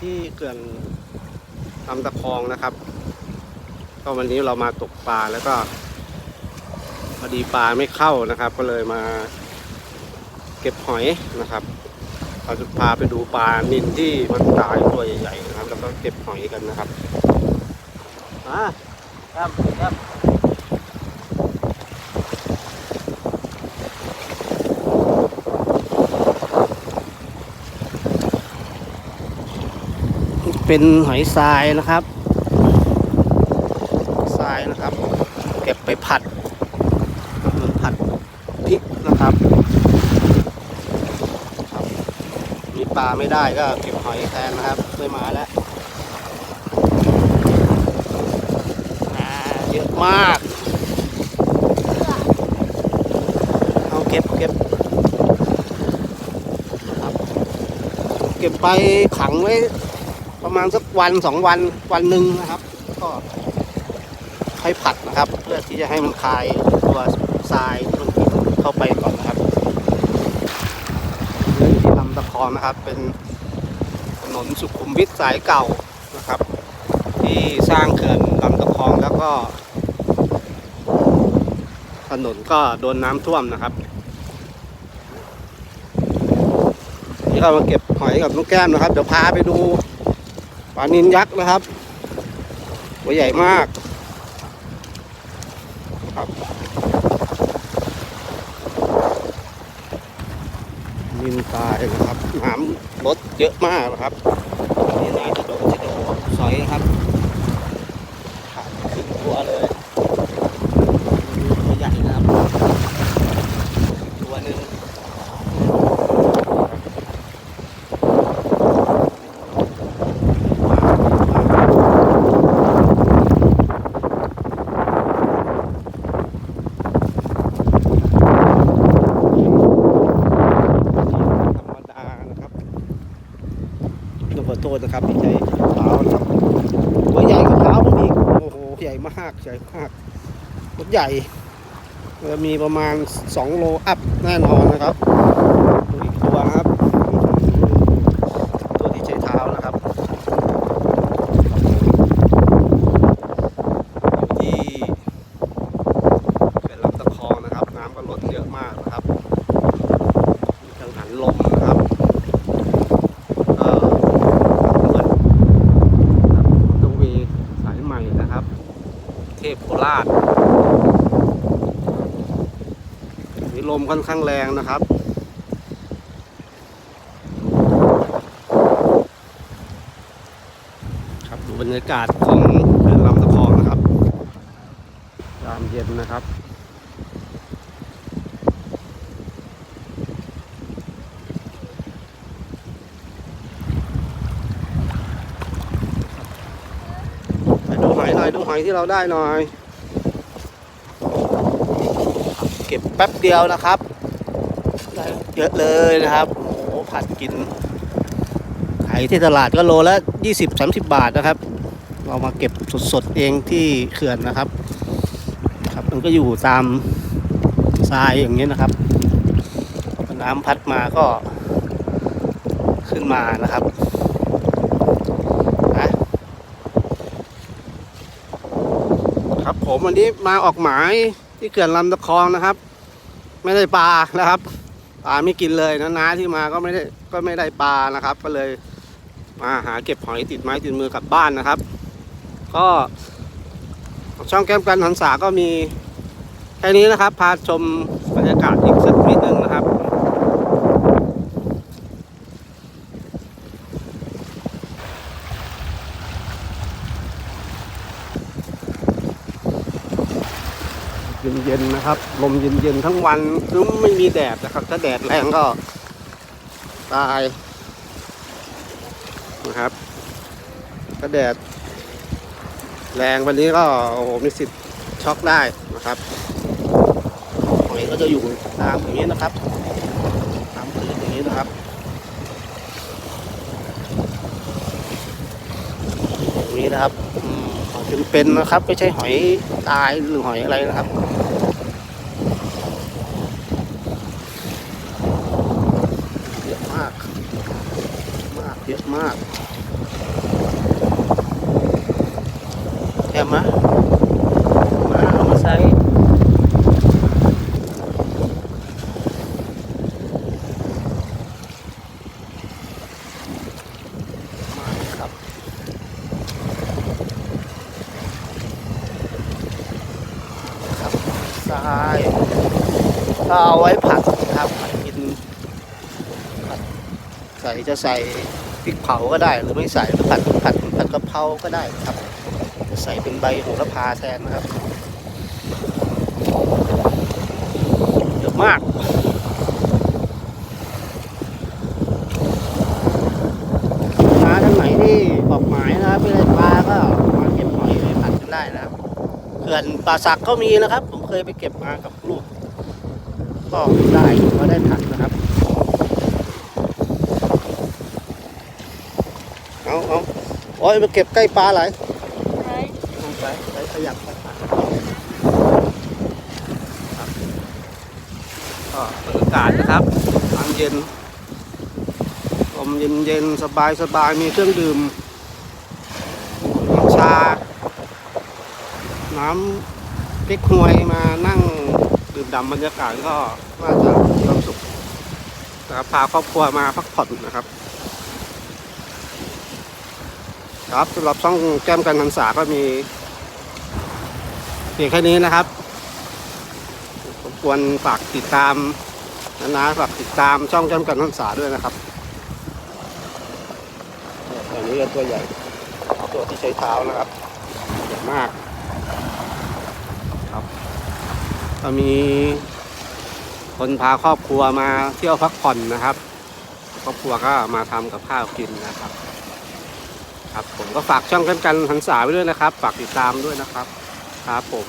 ที่เขื่อนลำตะคองนะครับ ก็วันนี้เรามาตกปลาแล้วก็พอดีปลาไม่เข้านะครับ ก็เลยมาเก็บหอยนะครับเราจะพาไปดูปลานินที่มันตายตัวใหญ่ๆนะครับ แล้วก็เก็บหอยกันนะครับมาครับครับ เป็นหอยทรายนะครับทรายนะครับ เก็บไปผัดผัดพริกนะครับครับ มีปลาไม่ได้ก็เก็บหอยแทนนะครับไม่มาแล้วอ่าเยอะมาก เอาเก็บเก็บครับเก็บไปขังไว้ ประมาณสักวันสองวันวันหนึ่งนะครับ ก็ให้ผัดนะครับ เพื่อที่จะให้มันคลายตัวทรายที่มันเข้าไปก่อนนะครับที่ลำตะคองนะครับ เป็นถนนสุขุมวิทสายเก่านะครับ ที่สร้างเขื่อนลำตะคองแล้วก็ ถนนก็โดนน้ำท่วมนะครับนี่เรามาเก็บหอยกับน้องแก้มนะครับ เดี๋ยวพาไปดู ปลานินยักษ์นะครับ ตัวใหญ่มากครับนินตายนะครับน้ำลดเยอะมากนะครับนี่นายจะโดดจะโดดสอยนะครับขาดขึ้นตัวเลยตัวใหญ่นะครับ ตัวหนึ่ง ธรรมดานะครับ นะครับที่ใช้เท้านะครับตัวใหญ่กว่าเท้าผมอีกโอ้โหใหญ่มากใหญ่มากรถใหญ่มีประมาณ 2 โลอัพแน่นอนนะครับดูอีกตัวนะครับ ตัวที่ใช้เท้านะครับอยู่ที่เป็นลำตะคองนะครับ น้ำก็ลดเยอะมากนะครับ มีกังหันลมนะครับเอ่อเปิดครับมอเตอร์เวย์สายใหม่นะครับ เทพโคราชมีลมค่อนข้างแรงนะครับครับดูบรรยากาศของลำตะคองนะครับยามเย็นนะครับดูหอยหน่อยดูหอยที่เราได้หน่อย เก็บแป๊บเดียวนะครับเยอะเลยนะครับโอ้โหผัดกินขายที่ตลาดก็โลละ 20-30 บาทนะครับ เรามาเก็บสดๆเองที่เขื่อนนะครับครับ มันก็อยู่ตามทรายอย่างนี้นะครับ น้ำพัดมาก็ขึ้นมานะครับนะครับผมวันนี้มาออกหมาย ที่เขื่อนลำตะคองนะครับ ไม่ได้ปลานะครับปลาไม่กินเลยนะน้าที่มาก็ไม่ได้ก็ไม่ได้ปลานะครับ ก็เลยมาหาเก็บหอยติดไม้ติดมือกลับบ้านนะครับ ก็ช่องแก้มกันหันษาก็มีแค่นี้นะครับ พาชมบรรยากาศอีกสักนิดนึงนะครับ เย็นๆนะครับ ลมเย็นๆทั้งวันคือไม่มีแดดนะครับ ถ้าแดดแรงก็ตายนะครับ ถ้าแดดแรงวันนี้ก็โอ้โหมีสิทธิ์ช็อกได้นะครับหอยก็จะอยู่ตามอย่างนี้นะครับตามพื้นอย่างนี้นะครับอย่างนี้นะครับอืมหอยเป็นๆนะครับ ไม่ใช่หอยตายหรือหอยอะไรนะครับ มากเยอะมากแค่มะมาเอามาใส่ทรายเอาไว้ผัก ใส่จะใส่พริกเผาก็ได้ หรือไม่ใส่ผัดผัดผัดกะเพราก็ได้ครับใส่เป็นใบโหระพาแทนนะครับเยอะมากมาท่านไหนที่บอกหมายนะครับไม่ได้ปลาก็มาเก็บหอยไปผัดกันได้นะครับเขื่อนป่าสักก็มีนะครับ ผมเคยไปเก็บมากับลูกก็ได้ก็ได้ผัดนะครับ เอาเอา โอ้ยมาเก็บใกล้ปลาไหลลไปไปขยับไปครับก็อากาศนะครับทางเย็นลมเย็นเย็นสบายสบายมีเครื่องดื่มชา น้ำพริกหวยมานั่งดื่มด่ำบรรยากาศก็ว่าจะมีความสุขนะครับพาครอบครัวมาพักผ่อนนะครับ ครับสำหรับช่องแก้มกันหันษาก็มีเพียงแค่นี้นะครับรบกวนฝากติดตามนะนะฝากติดตามช่องจำกันทันษาด้วยนะครับเนี่ยตัวนี้ก็ตัวใหญ่ ตัวที่ใช้เท้านะครับใหญ่มากครับก็มีคนพาครอบครัวมาเที่ยวพักผ่อนนะครับ ครอบครัวก็มาทำกับข้าวกินนะครับ ครับผมก็ฝากช่องกันกันหันษาไว้ด้วยนะครับ ฝากติดตามด้วยนะครับครับผม